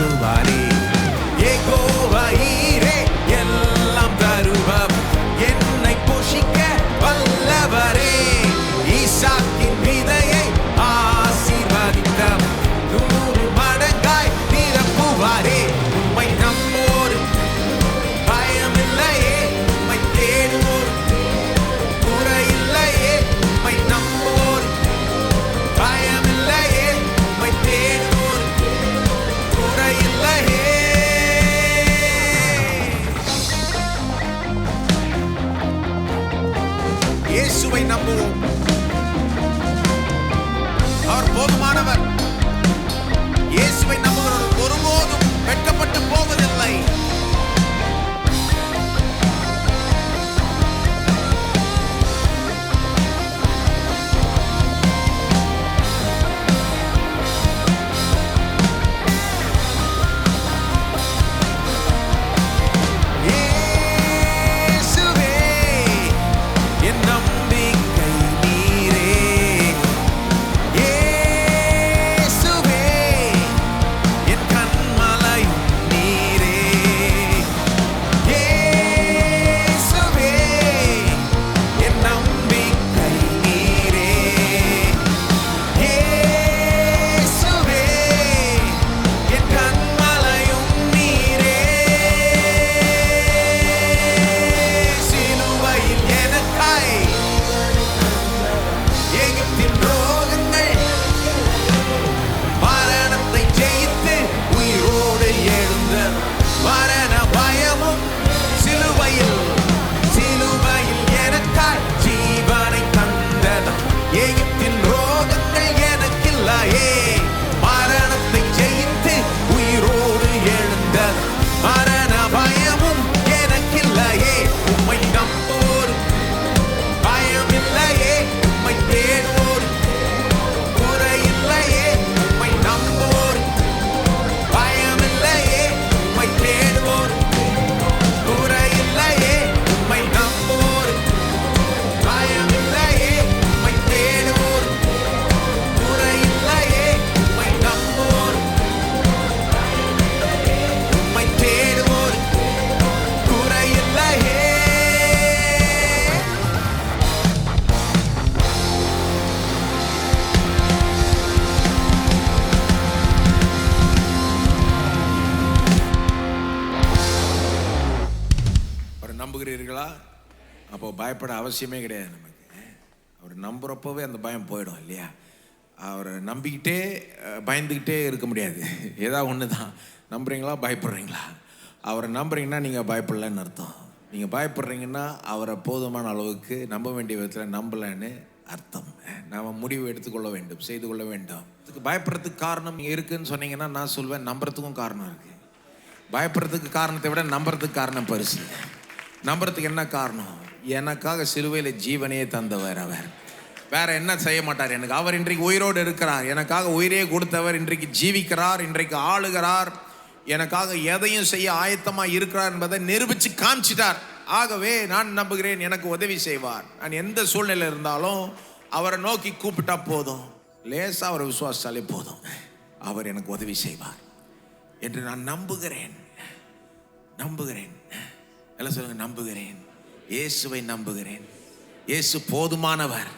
நடத்துவாரே ஏகோவா அப்போ பயப்பட அவசியமே கிடையாது நமக்கு. அவர் நம்புறப்பவே அந்த பயம் போயிடும் இல்லையா? அவரை நம்பிக்கிட்டே பயந்துக்கிட்டே இருக்க முடியாது. ஏதாவது ஒன்று தான் நம்புறீங்களா? பயப்படுறீங்களா? அவரை நம்புறீங்கன்னா நீங்கள் பயப்படலன்னு அர்த்தம். நீங்கள் பயப்படுறீங்கன்னா அவரை போதுமான அளவுக்கு நம்ப வேண்டிய விதத்தில் நம்பலைன்னு அர்த்தம். நாம் முடிவு எடுத்துக்கொள்ள வேண்டும் செய்து கொள்ள வேண்டும். இதுக்கு பயப்படுறதுக்கு காரணம் இருக்குதுன்னு சொன்னீங்கன்னா நான் சொல்வேன் நம்புறதுக்கும் காரணம் இருக்குது பயப்படுறதுக்கு காரணத்தை விட நம்புறதுக்கு காரணம் பெருசு. நம்புறதுக்கு என்ன காரணம்? எனக்காக சிலுவையில் ஜீவனையே தந்தவர் அவர். வேற என்ன செய்ய மாட்டார்? எனக்கு அவர் இன்றைக்கு உயிரோடு இருக்கிறார். எனக்காக உயிரே கொடுத்தவர் இன்றைக்கு ஜீவிக்கிறார் இன்றைக்கு ஆளுகிறார். எனக்காக எதையும் செய்ய ஆயத்தமா இருக்கிறார் என்பதை நிரூபிச்சு காமிச்சிட்டார். ஆகவே நான் நம்புகிறேன் எனக்கு உதவி செய்வார். நான் எந்த சூழ்நிலை இருந்தாலும் அவரை நோக்கி கூப்பிட்டா போதும். லேசா அவரை விசுவாசித்தாலே போதும். அவர் எனக்கு உதவி செய்வார். என்று நான் நம்புகிறேன். நம்புகிறேன். எல்லாம் சொல்லுங்க நம்புகிறேன். இயேசுவை நம்புகிறேன். இயேசு போதுமானவர்.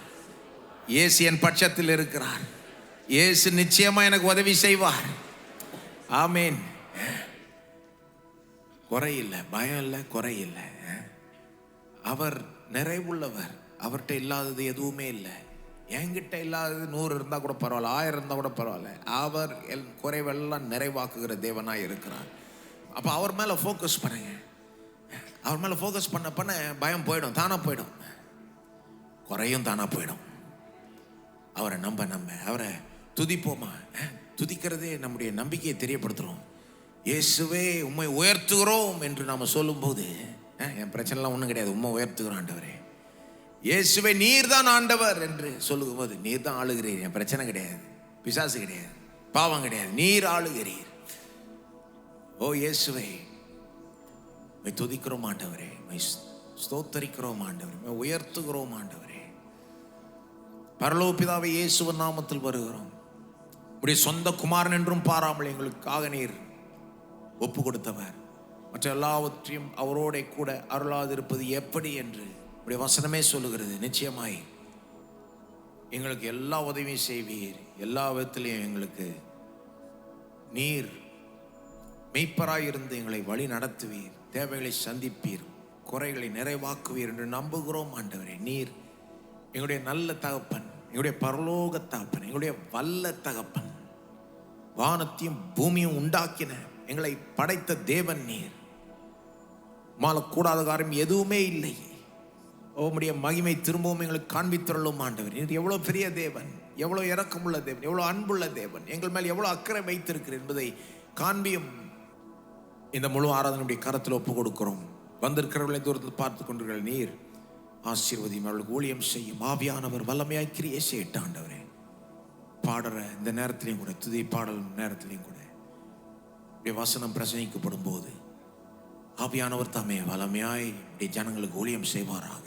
இயேசு என் பட்சத்தில் இருக்கிறார். இயேசு நிச்சயமா எனக்கு உதவி செய்வார். ஆமேன். குறையில்லை பயம் இல்லை குறையில்லை அவர் நிறைவுள்ளவர். அவர்கிட்ட இல்லாதது எதுவுமே இல்லை. என்கிட்ட இல்லாதது நூறு இருந்தால் கூட பரவாயில்ல ஆயிரம் இருந்தால் கூட பரவாயில்ல. அவர் எல் குறைவெல்லாம் நிறைவாக்குகிற தேவனாக இருக்கிறார். அப்போ அவர் மேலே ஃபோக்கஸ் பண்ணுங்க. அவர் மேலே ஃபோக்கஸ் பண்ண பண்ண பயம் போயிடும் தானாக போயிடும். குறையும் தானாக போயிடும். அவரை நம்ப நம்ம அவரை துதிப்போமா? துதிக்கிறதே நம்முடைய நம்பிக்கையை தெரியப்படுத்துகிறோம் இயேசுவே உண்மை உயர்த்துகிறோம் என்று நாம் சொல்லும்போது என் பிரச்சனைலாம் ஒன்றும் கிடையாது. உண்மை உயர்த்துகிறோம் ஆண்டவரே. இயேசுவே நீர் தான் ஆண்டவர் என்று சொல்லும்போது நீர் தான் ஆளுகிறீர். என் பிரச்சனை கிடையாது. பிசாசு கிடையாது. பாவம் கிடையாது. நீர் ஆளுகிறீர். ஓ இயேசுவை மை துதிக்கிறோம் ஆண்டவரே மை ஸ்தோத்தரிக்கிறோம் ஆண்டவரே மை உயர்த்துகிறோம் ஆண்டவரே. பரலோபிதாவை பிதாவை நாமத்தில் வருகிறோம். உடைய சொந்த குமாரன் என்றும் பாராமல் எங்களுக்காக நீர் ஒப்பு கொடுத்தவர். மற்ற எல்லாவற்றையும் அவரோட கூட அருளாதிருப்பது எப்படி என்று உடைய வசனமே சொல்லுகிறது. நிச்சயமாய் எங்களுக்கு எல்லா உதவியும் செய்வீர். எல்லா விதத்திலையும் எங்களுக்கு நீர் மெய்ப்பராயிருந்து எங்களை வழி நடத்துவீர் தேவைகளை சந்திப்பீர் குறைகளை நிறைவாக்குவீர் என்று நம்புகிறோம் ஆண்டவரே. நீர் எங்களுடைய நல்ல தகப்பன் எங்களுடைய பரலோக தகப்பன் எங்களுடைய வல்ல தகப்பன். வானத்தையும் பூமியும் உண்டாக்கின எங்களை படைத்த தேவன் நீர். மாலக்கூடாத காரியம் எதுவுமே இல்லை. உம்முடைய மகிமை திரும்பவும் எங்களுக்கு காண்பித்துள்ளும் ஆண்டவர். நீர் எவ்வளோ பெரிய தேவன் எவ்வளோ இறக்கமுள்ள தேவன் எவ்வளோ அன்புள்ள தேவன் எங்கள் மேல் எவ்வளோ அக்கறை வைத்திருக்கிறேன் என்பதை காண்பியும் இந்த முழு ஆராதனுடைய கரத்தில் ஒப்பு கொடுக்கிறோம். வந்திருக்கிறவர்களை தூரத்தில் பார்த்து கொண்டிருக்கிற நீர் ஆசீர்வதியும் அவர்களுக்கு ஊழியம் செய்யும் ஆவியானவர் வல்லமையாய் கிரியே செய்யட்டாண்டவரே பாடுற இந்த நேரத்திலையும் கூட துதி பாடல் நேரத்திலையும் கூட இப்படி வசனம் பிரசங்கிக்கப்படும் போது ஆவியானவர் தாமே வல்லமையாய் இப்படி ஜனங்களுக்கு ஊழியம் செய்வாராக.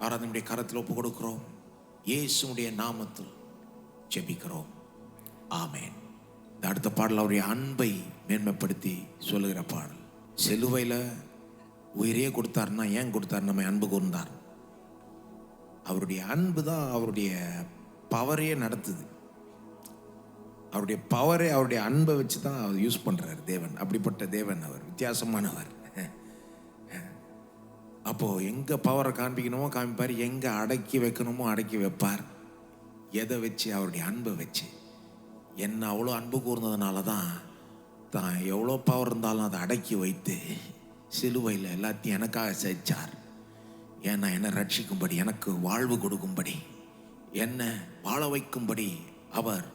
ஆராதனுடைய கரத்தில் ஒப்பு கொடுக்கிறோம். இயேசுடைய நாமத்தில் ஜெபிக்கிறோம். ஆமேன். இந்த அடுத்த பாடல் அவருடைய அன்பை மேன்மைப்படுத்தி சொல்லுகிற பாடல். செலுவையில் உயிரே கொடுத்தாருன்னா ஏன் கொடுத்தாரு? நம்ம அன்பு கூர்ந்தார். அவருடைய அன்பு தான் அவருடைய பவரையே நடத்துது. அவருடைய பவரை அவருடைய அன்பை வச்சு தான் அவர் யூஸ் பண்ணுறார் தேவன். அப்படிப்பட்ட தேவன் அவர் வித்தியாசமானவர். அப்போது எங்கே பவரை காண்பிக்கணுமோ காமிப்பார் எங்கே அடக்கி வைக்கணுமோ அடக்கி வைப்பார். எதை வச்சு? அவருடைய அன்பை வச்சு. என்ன அவ்வளோ அன்பு கூர்ந்ததுனால தான் தான் எவ்வளோ பவர் இருந்தாலும் அதை அடக்கி வைத்து சிலுவையில் எல்லாத்தையும் எனக்காக செஞ்சார் ஏன்னா என்னை ரட்சிக்கும்படி எனக்கு வாழ்வு கொடுக்கும்படி என்னை வாழ வைக்கும்படி அவர்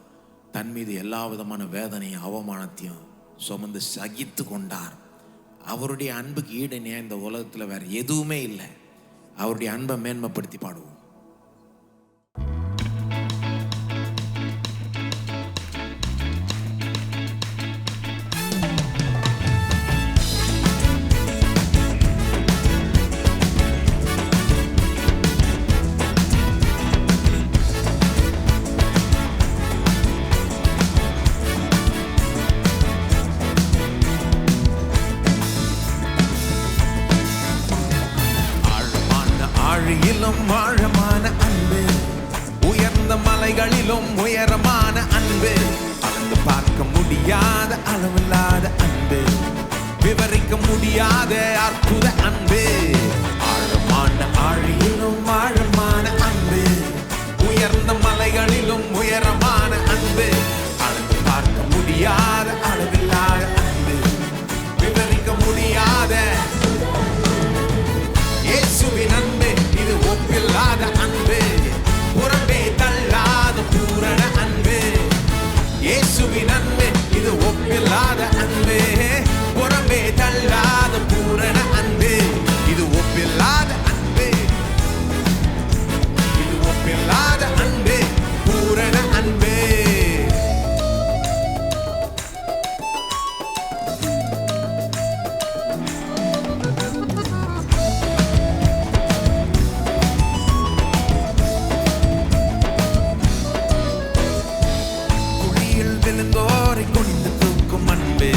தன் மீது எல்லா விதமான வேதனையும் அவமானத்தையும் சுமந்து சகித்து கொண்டார். அவருடைய அன்புக்கு ஈடு இந்த உலகத்தில் வேறு எதுவுமே இல்லை. அவருடைய அன்பை மேன்மைப்படுத்தி பாடுவோம். வெளுத்தோரை குனிந்து தூக்கும் அன்பே.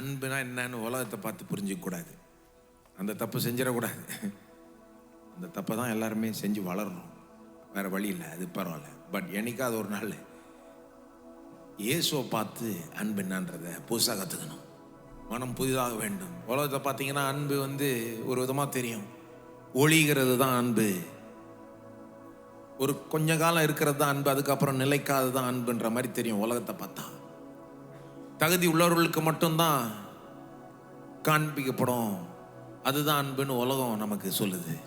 அன்புனா என்னன்னு உலகத்தை பார்த்து புரிஞ்சிக்கூடாது அந்த தப்பு செஞ்சிடக்கூடாது. அந்த தப்பை தான் எல்லாருமே செஞ்சு வளரணும். வேற வழி இல்லை அது பரவாயில்ல. பட் என்னைக்காவது ஒரு நாள் இயேசுவை பார்த்து அன்பு என்னன்றதை புதுசாக கற்றுக்கணும் மனம் புதிதாக வேண்டும். உலகத்தை பார்த்தீங்கன்னா அன்பு வந்து ஒரு விதமாக தெரியும். ஒழிகிறது தான் அன்பு. ஒரு கொஞ்ச காலம் இருக்கிறது தான் அன்பு அதுக்கப்புறம் நிலைக்காது தான் அன்புன்ற மாதிரி தெரியும் உலகத்தை பார்த்தா. தகுதி உள்ளவர்களுக்கு மட்டும்தான் காண்பிக்கப்படும். அதுதான் அன்புன்னு உலகம் நமக்கு சொல்லுது.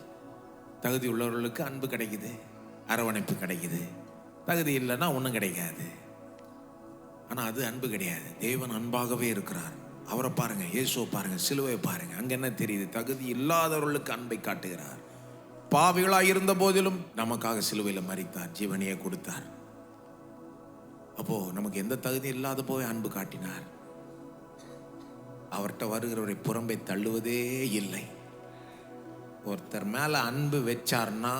தகுதி உள்ளவர்களுக்கு அன்பு கிடைக்குது அரவணைப்பு கிடைக்குது. தகுதி இல்லைன்னா ஒன்றும் கிடைக்காது. ஆனால் அது அன்பு கிடையாது. தேவன் அன்பாகவே இருக்கிறார். அவரை பாருங்க இயேசுவை பாருங்க சிலுவை பாருங்க. அங்க என்ன தெரியுது? தகுதி இல்லாதவர்களுக்கு அன்பை காட்டுகிறார். பாவிகளாக இருந்த போதிலும் நமக்காக சிலுவையில் மறித்தார் ஜீவனையை கொடுத்தார். அப்போது நமக்கு எந்த தகுதி இல்லாத போய் அன்பு காட்டினார். அவர்கிட்ட வருகிறவரை புறம்பை தள்ளுவதே இல்லை. ஒருத்தர் மேலே அன்பு வச்சார்னா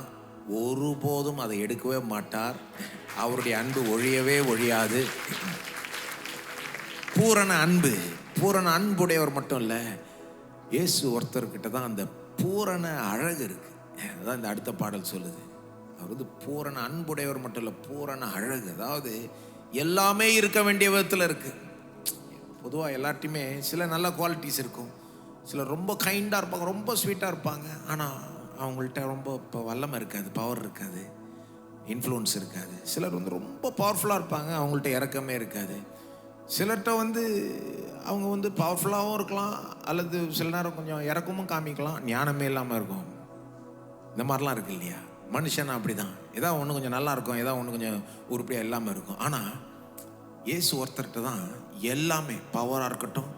ஒருபோதும் அதை எடுக்கவே மாட்டார். அவருடைய அன்பு ஒழியவே ஒழியாது. பூரண அன்பு பூரண அன்புடையவர் மட்டும் இல்லை இயேசு ஒருத்தர்கிட்ட தான் அந்த பூரண அழகு இருக்குது அதுதான் இந்த அடுத்த பாடல் சொல்லுது. அவர் வந்து பூரண அன்புடையவர் மட்டும் இல்லை பூரண அழகு. அதாவது எல்லாமே இருக்க வேண்டிய விதத்தில் இருக்குது பொதுவாக எல்லார்ட்டையுமே சில நல்ல குவாலிட்டிஸ் இருக்கும். சிலர் ரொம்ப கைண்டாக இருப்பாங்க ரொம்ப ஸ்வீட்டாக இருப்பாங்க. ஆனால் அவங்கள்ட்ட ரொம்ப இப்போ வல்லமை இருக்காது பவர் இருக்காது இன்ஃப்ளூயன்ஸ் இருக்காது. சிலர் வந்து ரொம்ப பவர்ஃபுல்லாக இருப்பாங்க அவங்கள்ட்ட இறக்கமே இருக்காது. சிலர்கிட்ட வந்து அவங்க வந்து பவர்ஃபுல்லாகவும் இருக்கலாம் அல்லது சில நேரம் கொஞ்சம் இறக்கமும் காமிக்கலாம் ஞானமே இல்லாமல் இருக்கும். இந்த மாதிரிலாம் இருக்கு இல்லையா? மனுஷனா அப்படி தான் ஏதாவது ஒன்று கொஞ்சம் நல்லா இருக்கும் ஏதாவது ஒன்று கொஞ்சம் உருப்படியாக இல்லாமல் இருக்கும். ஆனால் இயேசு ஒருத்தர்கிட்ட தான் எல்லாமே பவராக இருக்கட்டும்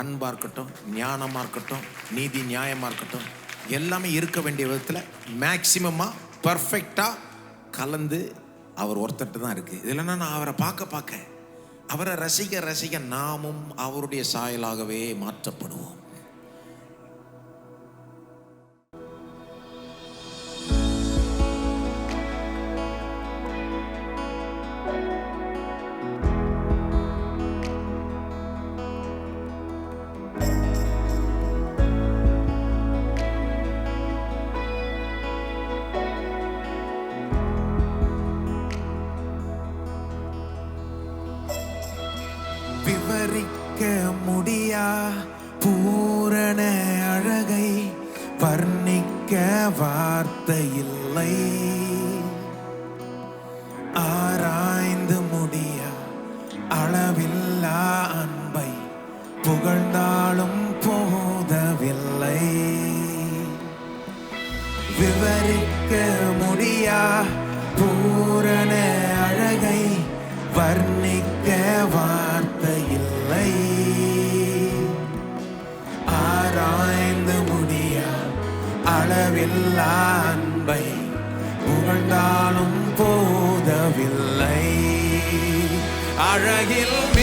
அன்பாக இருக்கட்டும் ஞானமாக இருக்கட்டும் நீதி நியாயமாக இருக்கட்டும் எல்லாமே இருக்க வேண்டிய விதத்தில் மேக்சிமமாக பர்ஃபெக்டாக கலந்து அவர் ஒருத்தர்கிட்ட தான் இருக்குது இது இல்லைன்னா நான் அவரை பார்க்க பார்க்க அவரை ரசிக்க ரசிக்க நாமும் அவருடைய சாயலாகவே மாற்றப்படுவோம். அழகில்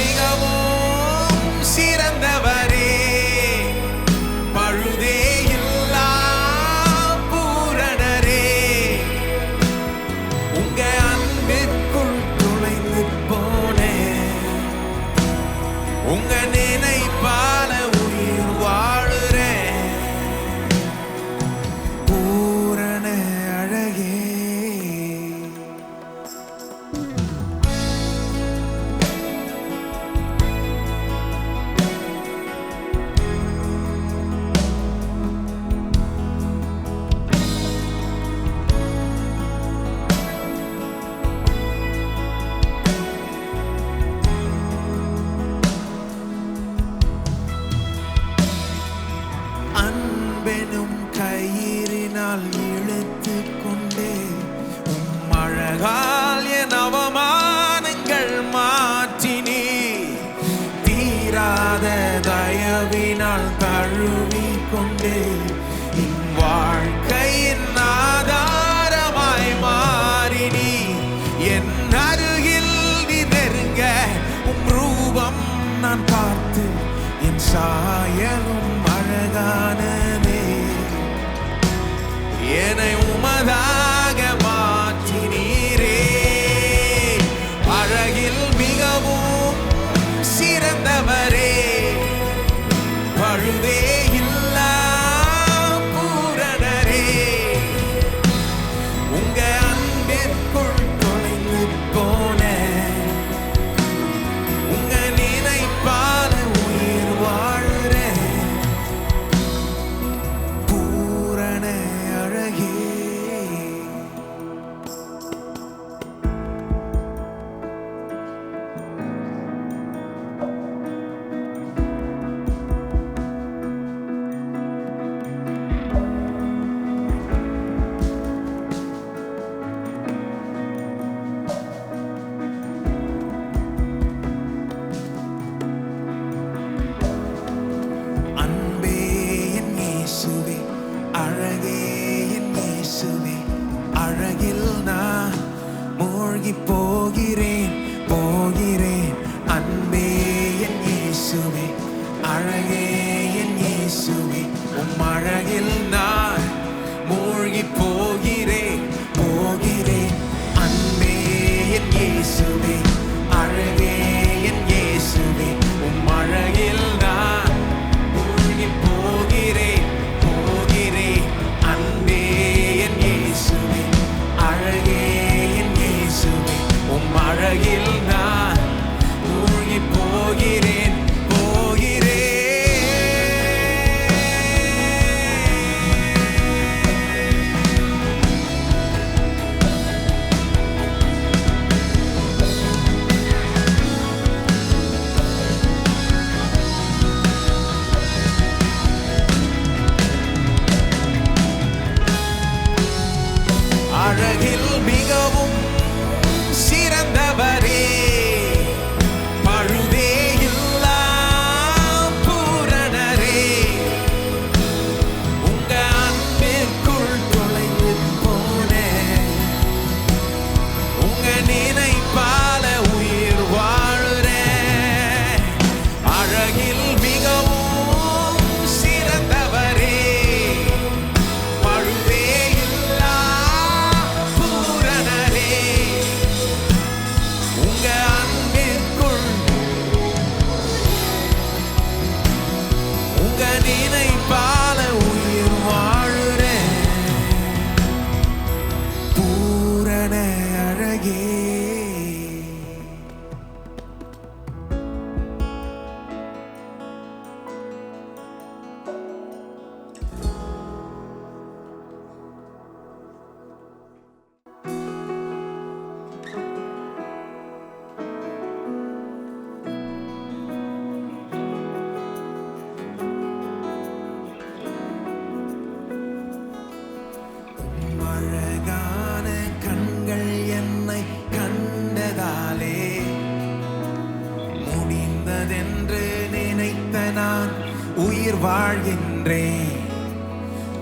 வாழ்கின்றேன்.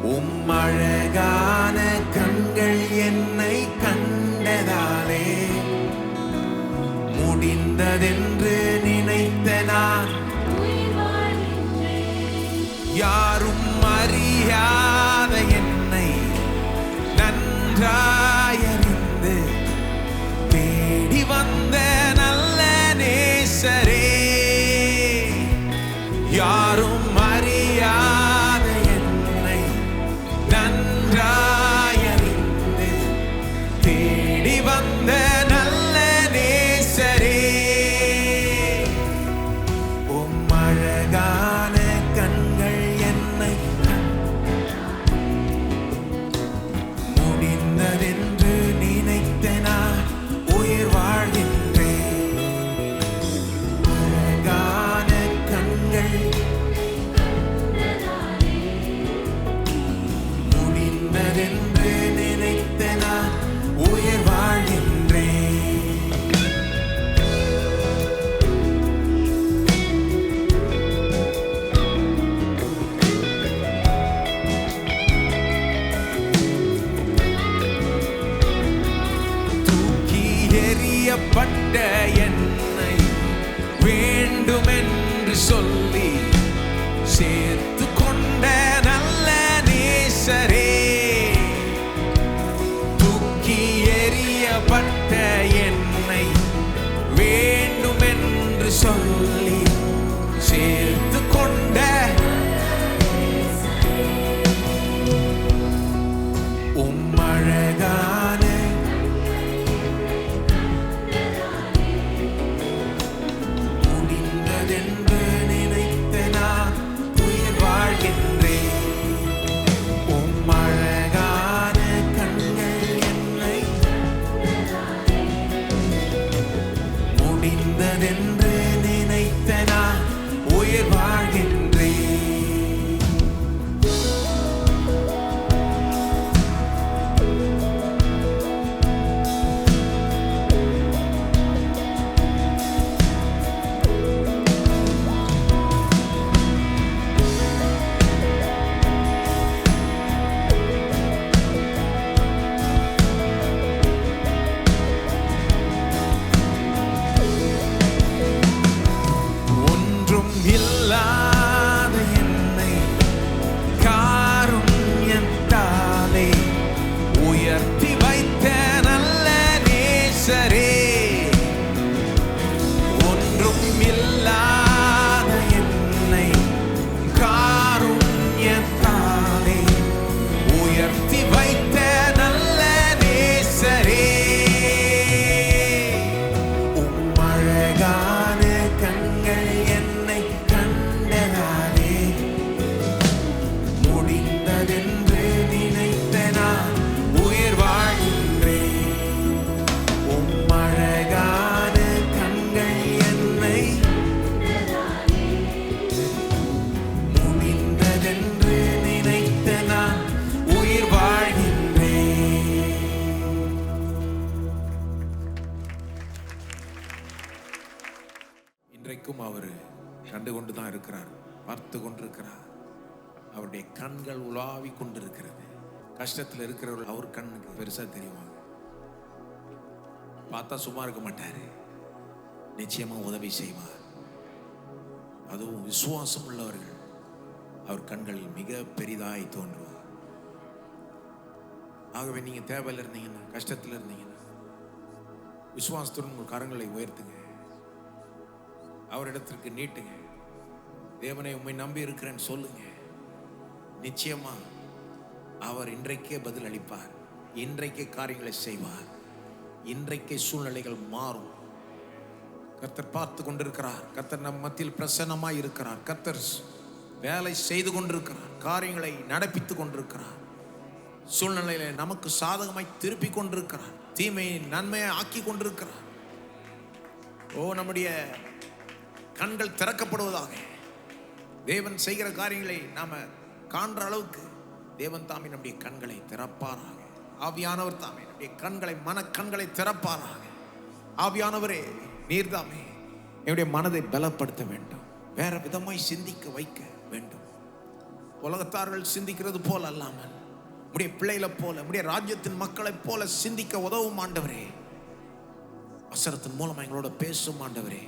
உம் அழகா எறியப்பட்ட என்னை வேண்டுமென்று சொல்லி சேர்த்து de கண்கள் உலாவி கொண்டிருக்கிறது. கஷ்டத்தில் இருக்கிறவர்கள் அவர் கண்ணுக்கு பெருசாக தெரியுவாங்க பார்த்தா சும்மா இருக்க மாட்டார். நிச்சயமாக உதவி செய்வார். அதுவும் விசுவாசம் உள்ளவர்கள் அவர் கண்கள் மிக பெரிதாய் தோன்றுவார். ஆகவே நீங்க தேவையில் இருந்தீங்கன்னா கஷ்டத்தில் இருந்தீங்கன்னா விசுவாசத்துடன் உங்கள் கரங்களை உயர்த்துங்க. அவரிடத்திற்கு நீட்டுங்க. தேவனை உண்மை நம்பி இருக்கிறேன்னு சொல்லுங்க. நிச்சயமா அவர் இன்றைக்கே பதில் அளிப்பார் இன்றைக்கே காரியங்களை செய்வார். இன்றைக்கே சூழ்நிலைகள் மாறும். கத்தர் பார்த்து கொண்டிருக்கிறார். கத்தர் நம் மத்தியில் பிரசன்னமாக இருக்கிறார். கத்தர் வேலை செய்து கொண்டிருக்கிறார். காரியங்களை நடப்பித்து கொண்டிருக்கிறார். சூழ்நிலையில நமக்கு சாதகமாய் திருப்பி கொண்டிருக்கிறார். தீமையை நன்மையை ஆக்கி கொண்டிருக்கிறார். ஓ நம்முடைய கண்கள் திறக்கப்படுவதாக. தேவன் செய்கிற காரியங்களை நாம காண்ற அளவுக்கு தேவன் தாமே நம்முடைய கண்களை திறப்பாராக. ஆவியானவர் தாமே நம்முடைய கண்களை மனக்கண்களை திறப்பாராக. ஆவியானவரே நீர்தாமே என்னுடைய மனதை பலப்படுத்த வேண்டும். வேற விதமாய் சிந்திக்க வைக்க வேண்டும். உலகத்தார்கள் சிந்திக்கிறது போல் அல்லாமல் உடைய பிள்ளைகளை போல உடைய ராஜ்யத்தின் மக்களைப் போல சிந்திக்க உதவும் ஆண்டவரே. வசனத்தின் மூலம் எங்களோட பேசும் ஆண்டவரே.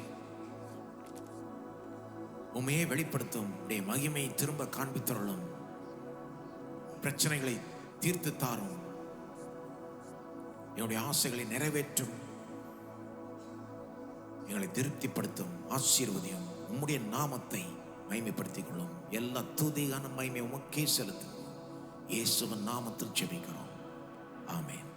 உண்மையை வெளிப்படுத்தும் உடைய மகிமையை திரும்ப காண்பித்தருளும். பிரச்சனைகளை தீர்த்து தாரும். என்னுடைய ஆசைகளை நிறைவேற்றும். எங்களை திருப்திப்படுத்தும் ஆசீர்வதியும் உம்முடைய நாமத்தை மகிமைப்படுத்திக் கொள்ளும் எல்லா தூதிகான மகிமை உமக்கே செலுத்தும் இயேசுவன் நாமத்தில் ஜெபிக்கிறோம். ஆமேன்.